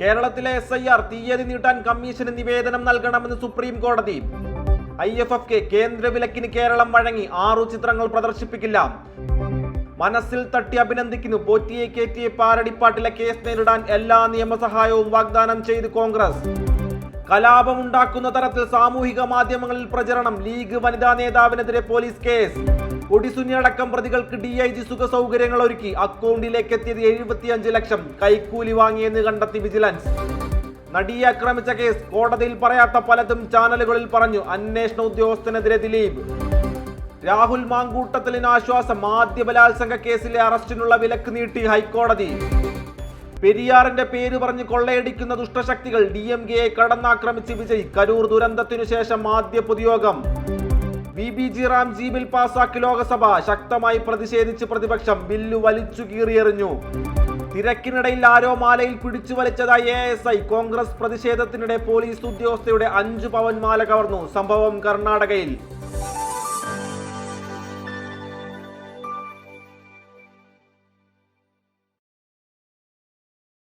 കേരളത്തിലെ S I R തീയതി നീട്ടാൻ കമ്മീഷന് നിവേദനം നൽകണമെന്ന് സുപ്രീം കോടതി. ഐ എഫ് എഫ് കെ കേന്ദ്ര വിലക്കിന് കേരളം വഴങ്ങി ആറു ചിത്രങ്ങൾ പ്രദർശിപ്പിക്കില്ല. മനസ്സിൽ തട്ടി അഭിനന്ദിക്കുന്നു. പോറ്റിയെ കയറ്റിയ പാരടിപ്പാട്ടിലെ കേസ് നേരിടാൻ എല്ലാ നിയമസഹായവും വാഗ്ദാനം ചെയ്ത് കോൺഗ്രസ്. കലാപമുണ്ടാക്കുന്ന തരത്തിൽ സാമൂഹിക മാധ്യമങ്ങളിൽ പ്രചരണം. ലീഗ് വനിതാ നേതാവിനെതിരെ പോലീസ് കേസ്. ഒടിസുനിയടക്കം പ്രതികൾക്ക് ഡി ഐ ജി സുഖ സൗകര്യങ്ങൾ ഒരുക്കി അക്കൗണ്ടിലേക്ക് എത്തിയത് എഴുപത്തിയഞ്ച് ലക്ഷം. കൈക്കൂലി വാങ്ങിയെന്ന് കണ്ടെത്തി വിജിലൻസ്. നടിയെ ആക്രമിച്ച കേസ് കോടതിയിൽ പറയാത്ത പലതും ചാനലുകളിൽ പറഞ്ഞു. അന്വേഷണ ഉദ്യോഗസ്ഥനെതിരെ ദിലീപ്. രാഹുൽ മാങ്കൂട്ടത്തിലിന് ആശ്വാസം. ആദ്യ ബലാത്സംഗ കേസിലെ അറസ്റ്റിനുള്ള വിലക്ക് നീട്ടി ഹൈക്കോടതി. പെരിയാറിന്റെ പേര് പറഞ്ഞ് കൊള്ളയടിക്കുന്ന ദുഷ്ടശക്തികൾ. ഡി എം കെയെ കടന്നാക്രമിച്ച് വിജയ്. കരൂർ ദുരന്തത്തിനു ശേഷം ആദ്യ പൊതുയോഗം. B B G Ram G bill പാസാക്കി ലോകസഭ ശക്തമായി പ്രതിഷേധിച്ച് പ്രതിപക്ഷം ബില്ലു വലിച്ചു കീറിയെറിഞ്ഞു. തിരക്കിനിടയിൽ ആരോ മാലയിൽ പിടിച്ചു വലിച്ചതായി എ എസ് ഐ കോൺഗ്രസ് പ്രതിഷേധത്തിനിടെ പോലീസ് ഉദ്യോഗസ്ഥയുടെ അഞ്ചു പവൻ മാല കവർന്നു. സംഭവം കർണാടകയിൽ.